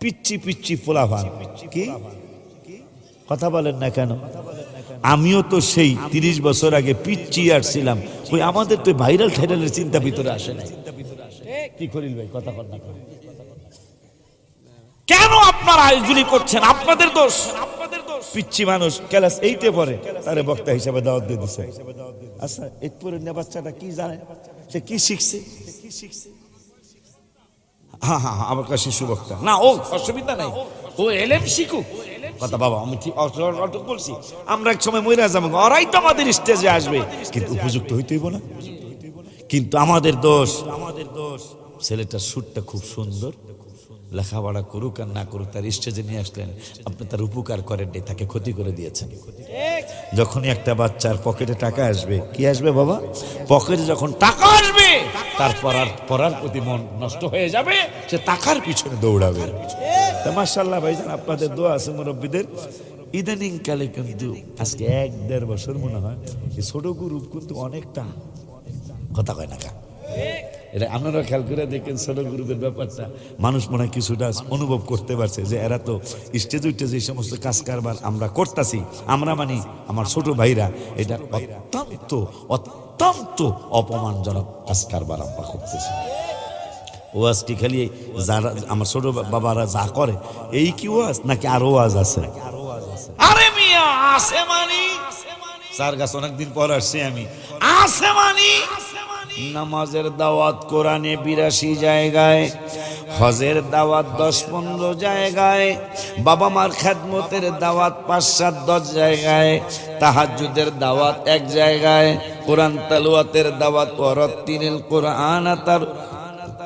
পিচ্ছি পিচ্ছি ফোলাভান কি? কথা বলেন না কেন? আমিও তো সেই তিরিশ বছর আগে পিচ্ছি আসছিলাম ওই আমাদের তো ভাইরাল ঠাইরালের চিন্তা ভিতরে আসে না কি করিল ভাই, কথা কর না কেন? আপনারা এগুলি করছেন? আপনাদের দোষ। আপনাদের দোষ পিচ্ছি মানুষ ক্লাস এইটে পরে তারে বক্তা হিসাবে দাওয়াত দিয়ে দিছে। আচ্ছা এইট পরে না বাচ্চাটা কি জানে? সে কি শিখছে কি শিখছে? হ্যাঁ হ্যাঁ হ্যাঁ, আমার কাছে শিশু বক্তা না ও অসুবিধা নাই। ও এলেম শিখুক। কথা বাবা আমি ঠিক অট- অটক বলছি। আমরা এক সময় মহিলা যাব। ওরাই তো আমাদের স্টেজে আসবে। কিন্তু উপযুক্ত হইতে হইব না। কিন্তু আমাদের দোষ। আমাদের দোষ ছেলেটার সুরটা খুব সুন্দর। লেখাপড়া করুক আর না করুক তার স্টেজে নিয়ে আসলেন। আপনি তার উপকার করেন নাই, তাকে ক্ষতি করে দিয়েছেন। যখনই একটা বাচ্চার পকেটে টাকা আসবে কি আসবে বাবা? পকেটে যখন টাকা আসবে তার পড়ার পড়ার প্রতি মন নষ্ট হয়ে যাবে, সে তাকার পিছনে দৌড়াবে। মার্শাল্লাহ ভাইজান, আপনাদের দোয়া আছে মুরব্বীদের। ইদানিং কালে কিন্তু আজকে এক দেড় বছর মনে হয়, এই ছোট গ্রুপ কিন্তু অনেকটা কথা কয় না কা এটা আপনারা খেয়াল করে দেখেন ছোট গ্রুপের ব্যাপারটা। মানুষ মনে হয় কিছুটা অনুভব করতে পারছে যে এরা তো স্টেজ উঠে যে সমস্ত কাজ কারবার আমরা করতেছি, আমরা মানে আমার ছোট ভাইরা, এটা অত্যন্ত অত্যন্ত অপমানজনক কাজ কারবার আমরা করতেছি। খালি যারা আমার ছোট বাবারা যা করে, এই কি ওয়াজ নাকি আরও ওয়াজ আছে? আরে মিয়া, আছে মানি। স্যার গাছ অনেকদিন পর আসছি আমি। আছে মানি। নামাজের দাওয়াত কোরআনে বিরাশি জায়গায়। হজের দাওয়াত দশ পনেরো জায়গায় বাবা মার খেদমতের দাওয়াত পাঁচ সাত দশ জায়গায় তাহাজুদের দাওয়াত এক জায়গায়, কোরআন তালুয়াতের দাওয়াত ওরত্তিনিল কোরআন তার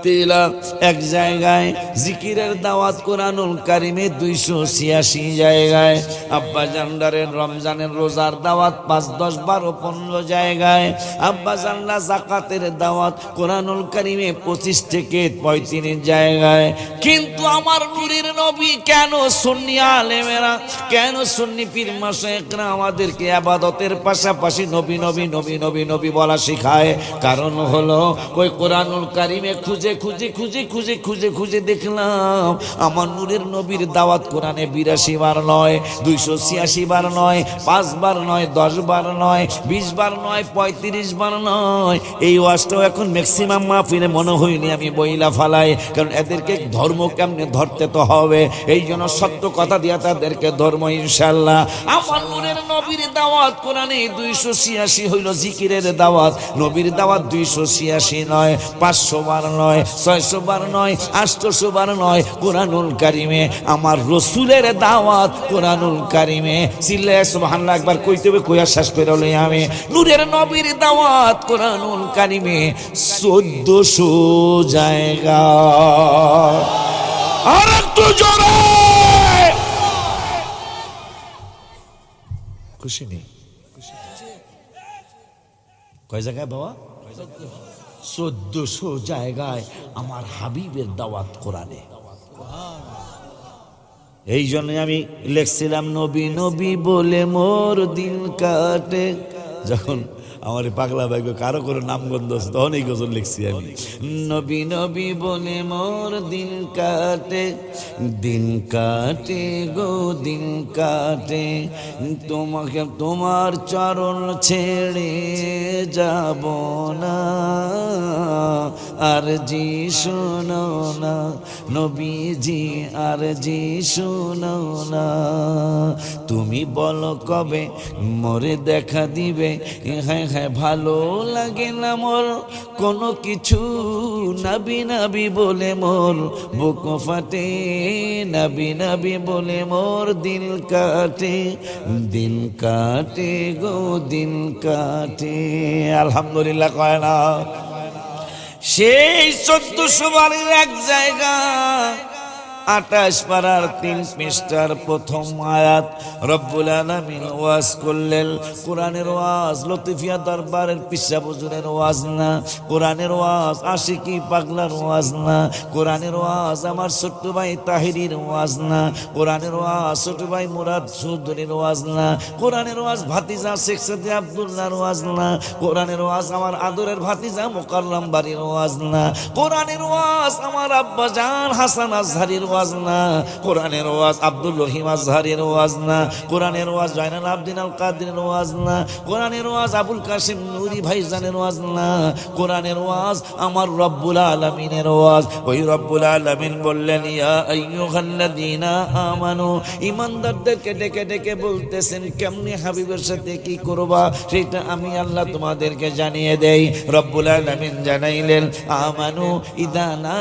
তেলা এক জায়গায় জিকিরের দাওয়াত কোরআনুল কারিমে দুইশো ছিয়াশি জায়গায় আব্বা জান্ডারের রমজানের রোজার দাওয়াত পাঁচ দশ বারো পনেরো জায়গায় আব্বা জান্ডা জাকাতের দাওয়াত কোরআনুল কারিমে পঁচিশ থেকে পঁয়ত্রিশ জায়গায়। কিন্তু আমার নুরের নবী কেন সুন্নি আলেমেরা, কেন সুন্নি পীর মাসেকরা আমাদেরকে আবাদতের পাশাপাশি নবী নবী নবী নবী নবী বলা শেখায়? কারণ হলো ওই কোরআনুল কারিমে খুঁজে খুঁজে খুঁজে খুঁজে খুঁজে খুঁজে দেখলাম আমার নূরের নবীর দাওয়াত কোরআনে বিরাশি বার নয়, দুইশো ছিয়াশি বার নয়, পাঁচ বার নয়, দশ বার নয়, বিশ বার নয়, পঁয়ত্রিশ বার নয়। এই ওয়াজটাও এখন ম্যাক্সিমাম মাহফিলে মনে হয়নি আমি বইলা ফালাই, কারণ এদেরকে ধর্ম কেমনে ধরতে তো হবে? এই জন্য সত্য কথা দিয়া তাদেরকে ধর্ম ইনশাল্লাহ আমার নূরের নবীর দাওয়াত কোরআনে দুইশো ছিয়াশি হইল জিকিরের দাওয়াত, নবীর দাওয়াত দুইশো ছিয়াশি নয়, পাঁচশো বার নয়। ছয়শো বার নয় আটশোশো বার নয়, কোরআনুল কারিমে। আমার রসুলের দাওয়াত কোরআনুল কারিমে। সিল্লে সুবহানাল্লাহ, একবার কইতে হবে, কইয়া শেষ করে আমি। নূরের নবীর দাওয়াত কোরআনুল কারিমে চোদ্দশো জায়গা। আর একটু জোরে। খুশি নেই? কয় জায়গায় বাবা? চোদ্দশো জায়গায় আমার হাবিবের দাওয়াত কোরআনে। এই জন্য আমি লেখছিলাম, নবী নবী বলে মোর দিন কাটে। যখন আমার পাগলা ভাই কারও করে নামগন্ধ আছে? তখন এই গজল লিখছি আমি। নবী নবী বলে মোর দিন কাটে দিন কাটে গো, দিন কাটে। তোমাকে, তোমার চরণ ছেড়ে যাব না। আর জি শোনো না, নবীজি, আর জি শোনো না। তুমি বলো কবে মরে দেখা দিবে? হ্যাঁ। হ্যাঁ ভালো লাগে না মোর। কোনো কিছু নাবি নাবি বলে মোর। বুক ফাটে নাবি নাবি বলে মোর। দিন কাটে দিন কাটে গো দিন কাটে। আলহামদুলিল্লাহ কয় না। সেই চোদ্দশো বাড়ির এক জায়গা আঠাশ পাড়ার তিন পৃষ্ঠার প্রথম আয়াত রব্বুল আলামিন ওয়াজ করলেন। কোরআনের ওয়াজ লতিফিয়া দরবারের পিসা বুজুরের ওয়াজ না। কোরআনের ওয়াজ আশিকি পাগলার ওয়াজ না। কোরআনের ওয়াজ আমার ছোট্ট ভাই তাহিরির ওয়াজ না। কোরআনের ওয়াজ ছোট ভাই মুরাদ চৌধুরীর ওয়াজ না। কোরআনের ওয়াজ ভাতিজা শেখ সাদি আবদুল্লাহর ওয়াজ না। কোরআনের ওয়াজ আমার আদরের ভাতিজা মোকাররাম বাড়ির ওয়াজ না। কোরআনের ওয়াজ আমার আব্বা জান হাসান আজহারির ওয়াজ না, কোরআনের ওয়াজ আব্দুল রহিম আজহারের ওয়াজ না, কোরআনের ওয়াজ জয়নাল আবদিন আল ওয়াজ না, কোরআনের ওয়াজ আবুল নুরি ভাইজানের ওয়াজ না, কোরআনের ওয়াজ আমার রব্বুল আলামিনের ওয়াজ। ওই রব্বুল আলামিন বললেন ইমানদারদেরকে ডেকে ডেকে বলতেছেন, কেমনি হাবিবের সাথে কি করবা? সেটা আমি আল্লাহ তোমাদেরকে জানিয়ে দেই। রব্বুল আলামিন জানাইলেন, আমানু ইদা না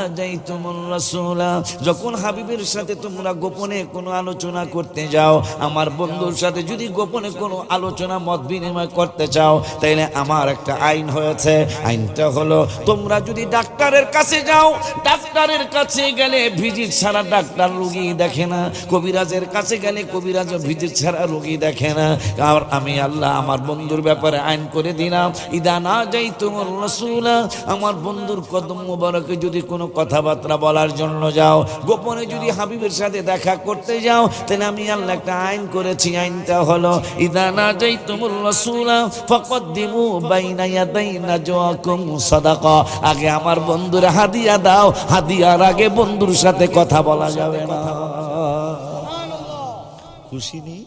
যখন হাবিবের সাথে তোমরা গোপনে কোনো আলোচনা করতে যাও, আমার বন্ধুর সাথে যদি গোপনে কোনো আলোচনা, মত বিনিময় করতে চাও, তাইলে আমার একটা আইন হয়েছে। আইনটা হলো, তোমরা যদি ডাক্তারের কাছে যাও, ডাক্তারের কাছে গেলে ভিজিট ছাড়া ডাক্তার রুগী দেখে না। কবিরাজের কাছে গেলে কবিরাজ ভিজিট ছাড়া রুগী দেখে না। আর আমি আল্লাহ আমার বন্ধুর ব্যাপারে আইন করে দিলাম। ইদা না যাই তোমার রসুলা, আমার বন্ধুর কদম মোবারকে যদি কোনো কথাবার্তা বলার জন্য যাও, গোপনে যদি হাবিবের সাথে দেখা করতে যাও তাহলে আমি আল্লাহ একটা আইন করেছি। আইনটা হলো ইদা না যাই তোমার রসুলা ফকত দিমু বাইনা ইয়াদাইনা জোয়াকুম সাদাকা। আগে আমার বন্ধুর হাদিয়া দাও হাদিয়ার আগে বন্ধুর সাথে কথা বলা যাবে না। খুশি নেই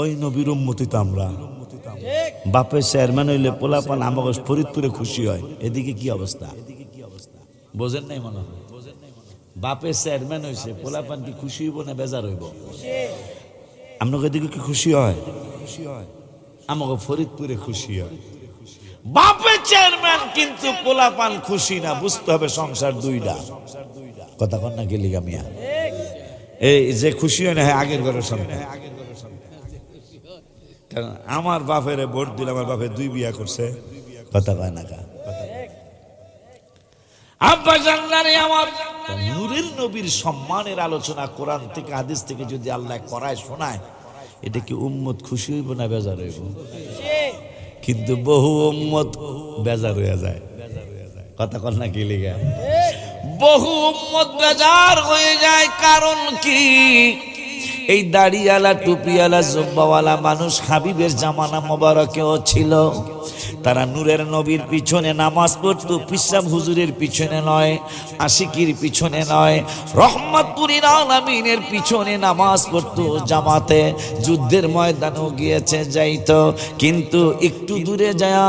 ওই নবীর উম্মতি তো আমরা। বাপের চেয়ারম্যান হইলে পোলাপান আমাকে ফরিদপুরে খুশি হয়। এদিকে কি অবস্থা? বোঝেন নাই মনে হয়? বাপের চেয়ারম্যান হয়েছে পোলাপান কি খুশি হইব না বেজার হইব? আপনাকে এদিকে কি খুশি হয়? খুশি হয় আমাকে ফরিদপুরে খুশি হয়। বাপের চেয়ারম্যান কিন্তু পোলাপান খুশি না, বুঝতে হবে সংসার দুইটা। কথা কন না গেলি গামিয়া এই যে খুশি হয় না হ্যাঁ আগের ঘরের সঙ্গে কারণ আমার বাপের ভোট দিলে আমার বাপের দুই বিয়া করছে। কথা কয় না কা আব্বা আমার নূরের সম্মানের আলোচনা কোরআন থেকে, হাদিস থেকে যদি আল্লাহ করায়, শোনায়, এটা কি উম্মত খুশি হইব না বেজার হইব? কিন্তু বহু উম্মত বেজার হয়ে যায়। কথা কল না কি লিগা? বহু উম্মত বেজার হয়ে যায়, কারণ কি? এই দাড়িওয়ালা, টুপিওয়ালা, জুব্বাওয়ালা মানুষ হাবিবের জামানা মোবারকেও ছিল। তারা নূরের নবীর পিছনে নামাজ পড়তো, পিসাব হুজুরের পিছনে নয়, আশিকির পিছনে নয় রহমতপুরীর আলামিনের পিছনে নামাজ পড়তো, জামাতে যুদ্ধের ময়দানেও গিয়েছে, যাইতো। কিন্তু একটু দূরে যায়া,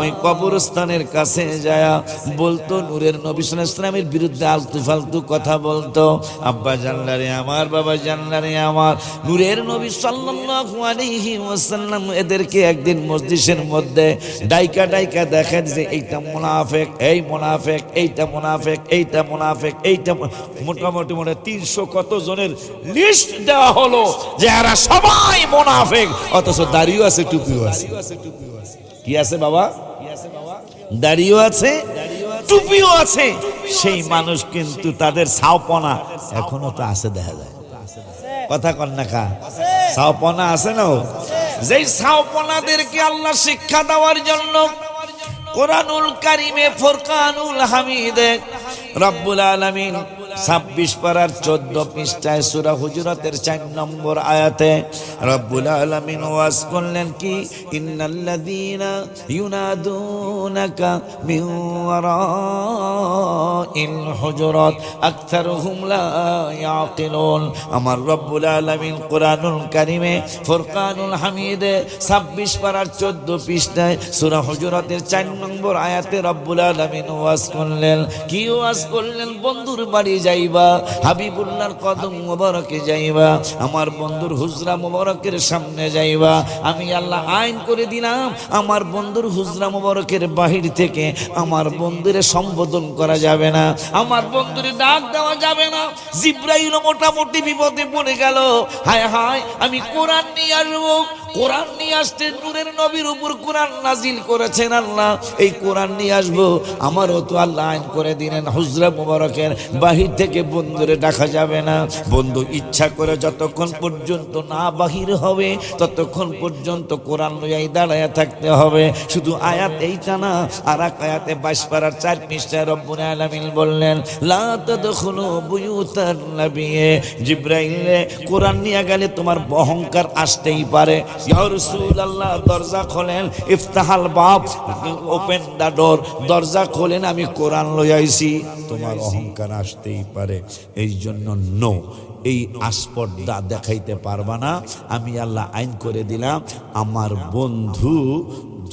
ওই কবরস্থানের কাছে যায়া বলতো, নূরের নবী ইসলামের বিরুদ্ধে আলতু ফালতু কথা বলতো, আব্বা জানলারে আমার, বাবা জানলারে আমার। নূরের নবী সাল্লাল্লাহু আলাইহি ওয়াসাল্লাম এদেরকে একদিন মসজিদের মধ্যে ডাইকা ডাইকা দেখা যে এইটা মুনাফেক, এই মুনাফেক, এইটা মুনাফেক এইটা মুনাফেক, এইটা মোটামুটি মনে তিনশো কত জনের লিস্ট দেওয়া হলো যে এরা সবাই মুনাফেক, অথচ দাড়িও আছে, টুপিও আছে। কি আছে বাবা? দাড়িও আছে, টুপিও আছে। সেই মানুষ কিন্তু তাদের সাওপনা এখনও তো আছে দেখা যায়। কথা কন না সাওপনা আছে না? যেই সাওপনাদেরকে আল্লাহ শিক্ষা দেওয়ার জন্য কোরআনুল কারিমে ফোরকানুল হামিদে রব্বুল আলামিন ছাব্বিশ পারার চোদ্দ পৃষ্ঠায় সুরা হুজুরাতের চার নম্বর আয়াতে রব্বুল আলামিন ওয়াজ করলেন কি? ইন্নাল্লাযীনা ইউনাদুনাকা মিন ওয়ারাইল হুজুরাত আকথারুহুম লা ইয়াকিলুন। আমার রব্বুল আলামিন কোরআনুল কারিমে, ফুরকানুল হামিদে 26 পারার 14 পৃষ্ঠায় সূরা হুজুরাতের 4 নম্বর আয়াতে রব্বুল আলামিন ওয়াজ করলেন। কি ওয়াজ করলেন? বন্ধুর বাড়ি যাইবা, হাবিবুল্লাহর কদম মোবারকে যাইবা, আমার বন্ধুর হুজরা মোবারকের সামনে যাইবা। আমি আল্লাহ আইন করে দিলাম, আমার বন্ধুর হুজরা মোবারকের বাহির থেকে আমার বন্ধুরে সম্বোধন করা যাবে না, আমার বন্ধুরে ডাক দেওয়া যাবে না। জিব্রাইল মোটামুটি বিপদে পড়ে গেল। হায় হায়, আমি কোরআন নিয়ে আসব কোরআন নিয়ে আসতে নূরের নবীর উপর কোরআন নাজিল করেছেন আল্লাহ। এই কোরআন নিয়ে আসব, আমারও তো আল্লাহ আইন করে দিলেন। হুজরা মুবারকের বাহির থেকে বন্ধুরে ডাকা যাবে না। বন্ধু, ইচ্ছা করে যতক্ষণ পর্যন্ত না বাহির হবে, ততক্ষণ পর্যন্ত কোরআন লইয়াই দাঁড়ায় থাকতে হবে। শুধু আয়াত এইটা না আর এক আয়াতে বাইশ পাড়ার চার পৃষ্ঠায় রব্বুল আলামিন বললেন, লা তাদখুলু বুয়ুতান নাবিয়ে। জিব্রাইলে কোরআন নিয়ে গেলে তোমার অহংকার আসতেই পারে। আল্লাহ দরজা খোলেন, ইফতাহাল বাপ ওপেন দা ডোর, দরজা খোলেন, আমি কোরআন লই আইছি। তোমার অহংকার আসতেই পারে এই জন্য নো, এই আসপর্দা দেখাইতে পারবা না। আমি আল্লাহ আইন করে দিলাম, আমার বন্ধু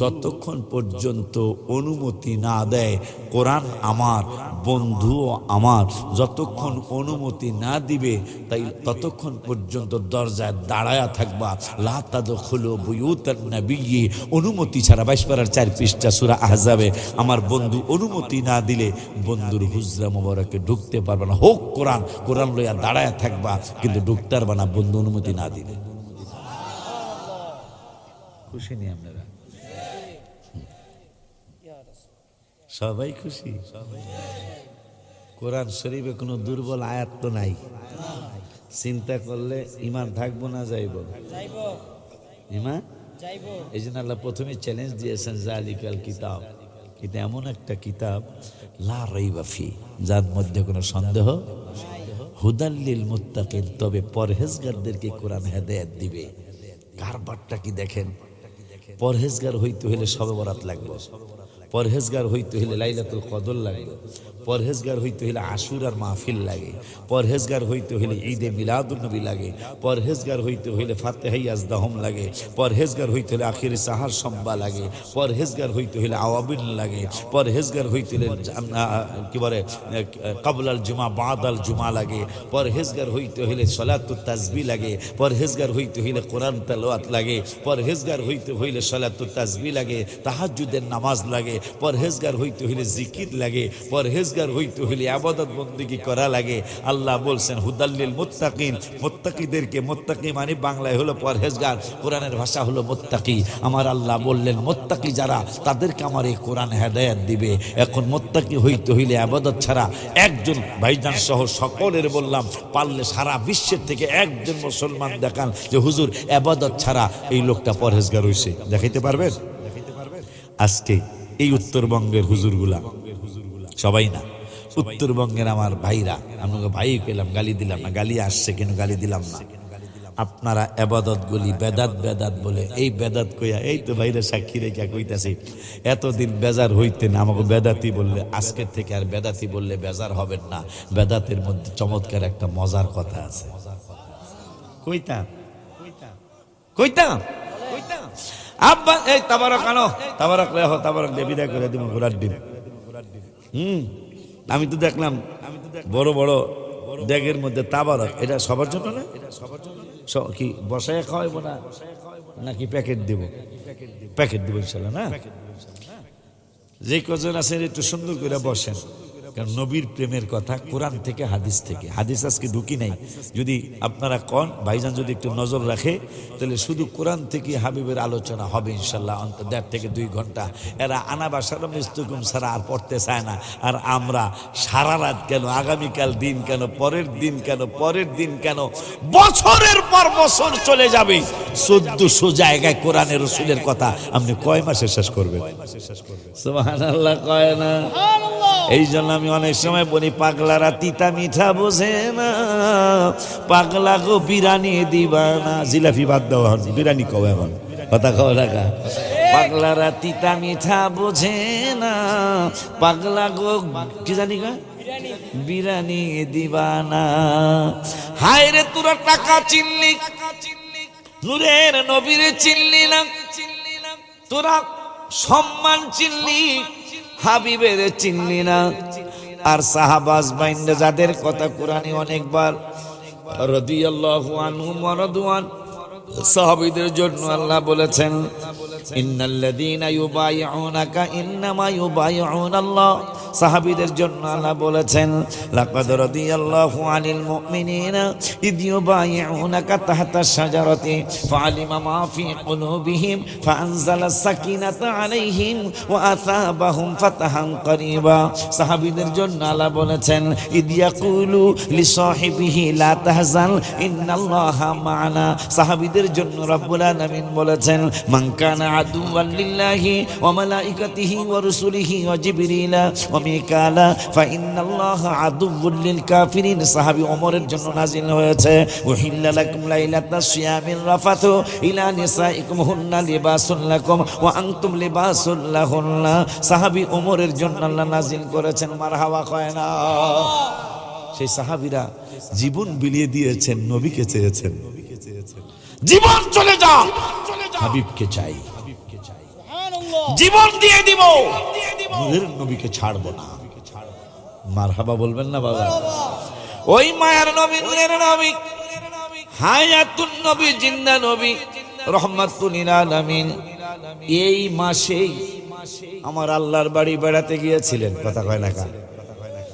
যতক্ষণ পর্যন্ত অনুমতি না দেয়, কোরআন আমার বন্ধু আমার, যতক্ষণ অনুমতি না দিবে, তাই ততক্ষণ পর্যন্ত দরজায় দাঁড়ায়া থাকবা। লাতাদ খুলো বুয়ুতার নাবিয়ি অনুমতি ছাড়া বাইশ পাড়ার চার পৃষ্ঠা সুরা আহজাবে। আমার বন্ধু অনুমতি না দিলে বন্ধুর হুজরা মোবারকে ঢুকতে পারবে না। হোক কোরআন কোরআন লইয়া দাঁড়ায়া থাকবা, কিন্তু ঢুকতে পারবা না, বন্ধু অনুমতি না দিলে। খুশি নি আপনারা? সবাই খুশি? কোরআন শরীফে কোনো দুর্বল আয়াত তো নাই? চিন্তা করলে ইমান থাকব না যাইব? ইমান এই জন্য আল্লাহ প্রথমে চ্যালেঞ্জ দিয়েছেন জালিকাল কিতাব। এটা এমন একটা কিতাব লা রাইবাফি যার মধ্যে কোনো সন্দেহ? হুদাল্লিল মুত্তাকিন তবে পরহেজগারদেরকে কোরআন হেদায়েত দিবে। কারবারটা কি দেখেন? পরহেজগার হইতে হলে সবে বরাত লাগবে। পরহেজগার হইতে হইলে লাইলাতুল কদর লাগবে পরহেজগার হইতে হইলে আশুরার মাহফিল লাগে পরহেজগার হইতে হইলে ঈদে মিলাদুন্নবী লাগে পরহেজগার হইতে হইলে ফাতেহাই আজদাহম লাগে পরহেজগার হইতে হইলে আখির সাহার সম্বা লাগে পরহেজগার হইতে হইলে আওয়াবিন লাগে পরহেজগার হইতে হইলে কি বলে কাবলাল জুমা বাদাল জুমা লাগে পরহেজগার হইতে হইলে সলাতুত তাজবি লাগে পরহেজগার হইতে হইলে কোরআন তেলাওয়াত লাগে পরহেজগার হইতে হইলে সলাতুত তাজবি লাগে তাহাজ্জুদের নামাজ লাগে পরহেজগার হইতে হইলে জিকির লাগে, পরহেজগার হইতে হইলে আবাদত বন্দিগি করা লাগে। আল্লাহ বলছেন, হুদাল্লিল মুত্তাকিন, মোত্তাকিদেরকে মোত্তাকি মানে বাংলায় হলো পরহেজগার, কোরআনের ভাষা হলো মোত্তাকি। আমার আল্লাহ বললেন, মোত্তাকি যারা, তাদেরকে আমার এই কোরআন হেদায়াত দিবে। এখন মোত্তাকি হইতে হইলে আবাদত ছাড়া একজন ভাইজান সহ সকলের বললাম, পারলে সারা বিশ্বের থেকে একজন মুসলমান দেখান যে, হুজুর, আবাদত ছাড়া এই লোকটা পরহেজগার হইছে। দেখাইতে পারবেন? আজকে এই উত্তরবঙ্গের হুজুরগুলা। সবাই না। উত্তরবঙ্গের আমার ভাইরা। আমাকে ভাই পেলাম গালি দিলাম না। গালি আসছে কেন গালি দিলাম না। আপনারা এবাদত গুলি বেদাত বেদাত বলে, এই বেদাত কইয়া, এই তো ভাইরা সাক্ষী রেখা কইতাছি, এতদিন বেজার হইতেন আমাকে বেদাতি বললে, আজকের থেকে আর বেদাতি বললে বেজার হবেন না। বেদাতের মধ্যে চমৎকার একটা মজার কথা আছে। কইতাম? কইতাম? আব্বা, এই তাবারক আনো। তাবারক লেহ তাবারক দিয়ে বিদায় করে দিব ঘোরার ডিম। হুম, আমি তো দেখলাম বড় বড় ড্যাগের মধ্যে তাবারক। এটা সবার জন্য না? স- কি বসায় খাওয়াইবো না? নাকি প্যাকেট দিব? প্যাকেট দিব ইনশাল্লাহ, না? যে কজন আছেন একটু সুন্দর করে বসেন। কারণ নবীর প্রেমের কথা কোরআন থেকে হাদিস থেকে। হাদিস আজকে ঢুকি নাই। যদি আপনারা কন ভাইজান যদি একটু নজর রাখে তাহলে শুধু কোরআন থেকে হাবিবের আলোচনা হবে ইনশাল্লাহ অন্তত দেড় থেকে দুই ঘণ্টা। এরা আনা বাসার মিস্তুকুম ছাড়া আর পড়তে চায় না। আর আমরা সারা রাত কেন আগামীকাল দিন কেন পরের দিন কেন পরের দিন কেন বছরের পর বছর চলে যাবে। চোদ্দশো জায়গায় কোরআনের রসুলের কথা আপনি কয় মাসে শেষ করবেন? সুবহানাল্লাহ কয় না? এই জন্য আমি অনেক সময় বলি, পাগলারা তিতা মিঠা বোঝে না। পাগলা গো বিরানি দিবা না। জিলাপি বাদ দেওয়া হন বিরানি কবে এখন। কথা কও টাকা পাগলারা তিতা মিঠা বোঝে না। পাগলা গো কি জানি গা? বিরানি দিবা না। হায় রে তোরা টাকা চিনলি। নবীরে চিনলি না। তোরা সম্মান চিনলি। হাবিবের চিনলি না। আর সাহাবাজ বাইন্দা যাদের কথা কোরআনে অনেকবার রদিয়াল্লাহু আনহু ওয়ারাদওয়ান সাহাবীদের জন্য আল্লাহ বলেছেন ইন্নাল্লাযীনা ইউবাইউনাকা ইন্নামা ইউবাইউনাল্লাহ। সাহাবীদের জন্য আল্লাহ বলেছেন লাকাদ জন্য আল্লাহ বলেছেন ইদ ওয়া রুসুলিহি ওয়া জিবরিলা ওয়া মিকালা ফাইন্নাল্লাহ আদুউল লিল কাফিরিন সাহাবী ওমরের জন্য নাজিল হয়েছে। উহিল্লা লাকুম লাইলাতাস সিয়ামির রাফাতু ইলা নিসাইকুম হুন্না লিবাসুল লাকুম ওয়া আনতুম লিবাসুল লাহুন্না সাহাবী ওমরের জন্য আল্লাহ করেছেন। সেই সাহাবীরা জীবন বিলিয়ে দিয়েছেন, নবীকে চেয়েছেন। জীবন চলে যা হাবিবকে চাই। জীবন দিয়ে দিব। নূরের নবীকে ছাড়বো না। মারহাবা বলবেন না বাবা? ওই মায়ার নবী, নূরের নবী, হায়াতুন নবী, জিন্দা নবী, রহমাতুল আলামিন এই মাসেই আমার আল্লাহর বাড়ি বেড়াতে গিয়েছিলেন। কথা কয় না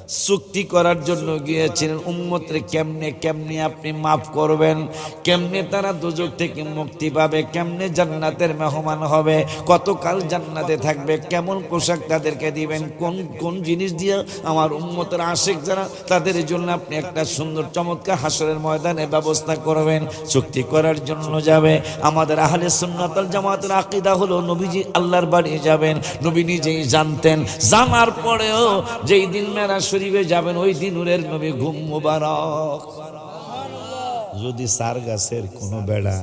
চুক্তি করার জন্য গিয়েছিলেন। উম্মতরে কেমনে কেমনে আপনি মাফ করবেন? কেমনে তারা দুজক থেকে মুক্তি পাবে? কেমনে জান্নাতের মেহমান হবে? কতকাল জান্নাতে থাকবে? কেমন পোশাক তাদেরকে দিবেন? কোন কোন জিনিস দিয়ে আমার উম্মতের আশেক যারা, তাদের জন্য আপনি একটা সুন্দর, চমৎকার হাসরের ময়দানে ব্যবস্থা করবেন। চুক্তি করার জন্য যাবে। আমাদের আহলে সুন্নাতাল জামাতের আকিদা হলো, নবীজি আল্লাহর বাড়ি যাবেন। নবী নিজেই জানতেন। জানার পরেও যেই দিন মেরা শরীফে যাবেন ওই দিন উরের নবী ঘুম মুবারক। যদি সার গাছের কোনো বেড়া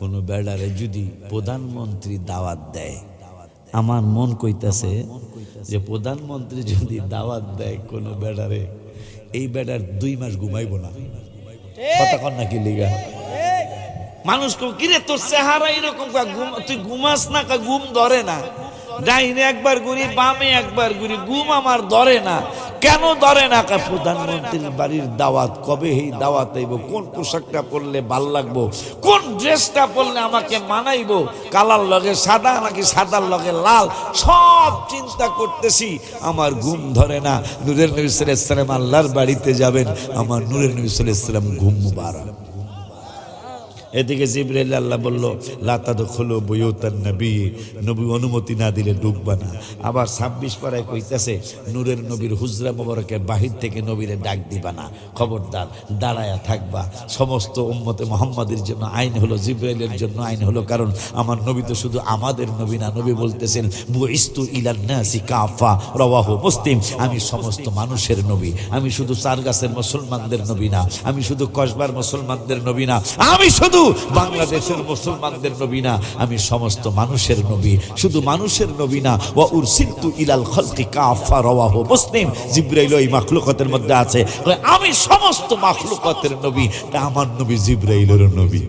কোনো বেড়ারে যদি প্রধানমন্ত্রী দাওয়াত দেয় আমার মন কইতাছে যে প্রধানমন্ত্রী যদি দাওয়াত দেয় কোনো বেড়ারে এই বেড়ার দুই মাস ঘুমাইব না। কন নাকি লিগা? মানুষ কো কিরে তোর চেহারা এরকম তুই ঘুমাস না কা ঘুম ধরে না। ডাইনে একবার ঘুরি, বামে একবার ঘুরি গুম আমার ধরে না। কেন ধরে না? কা প্রধানমন্ত্রীর বাড়ির দাওয়াত, কবে এই দাওয়াত আইব? কোন পোশাকটা পরলে ভালো লাগবো? কোন ড্রেসটা পরলে আমাকে মানাইবো? কালার লগে সাদা নাকি সাদার লগে লাল? সব চিন্তা করতেছি, আমার ঘুম ধরে না। নূরের নবী সাল্লাম আল্লাহর বাড়িতে যাবেন, আমার নূরের নবী সাল্লাম ঘুম মুবারক। এদিকে জিব্রাইল আল্লাহ বলল লাতাদ খোলো বইতার নবী। নবী অনুমতি না দিলে ঢুকবা না। আবার ছাব্বিশ পাড়ায় কইতেছে, নূরের নবীর হুজরা মোবারকের বাহির থেকে নবীরে ডাক দিবা না। খবরদার, দাঁড়ায়া থাকবা। সমস্ত উম্মতে মোহাম্মদের জন্য আইন হলো জিব্রাইলের জন্য আইন হলো, কারণ আমার নবী তো শুধু আমাদের নবী না, নবী বলতেছেন, বুইস্তু ইলান্নাসি কাফা। রওয়াহু মুসলিম, আমি সমস্ত মানুষের নবী। আমি শুধু চার গাছের মুসলমানদের নবী না। আমি শুধু কসবার মুসলমানদের নবী না। আমি শুধু বাংলাদেশের মুসলমানদের নবী না, আমি সমস্ত মানুষের নবী। শুধু মানুষের নবী না, ওয়া উরসিলতু ইলাল খালকি কাফা রাওয়াহু মুসলিম। জিব্রাইল ওই মাখলুকাতের মধ্যে আছে। আমি সমস্ত মাখলুকাতের নবী, তা আমার নবী জিব্রাইলের নবী।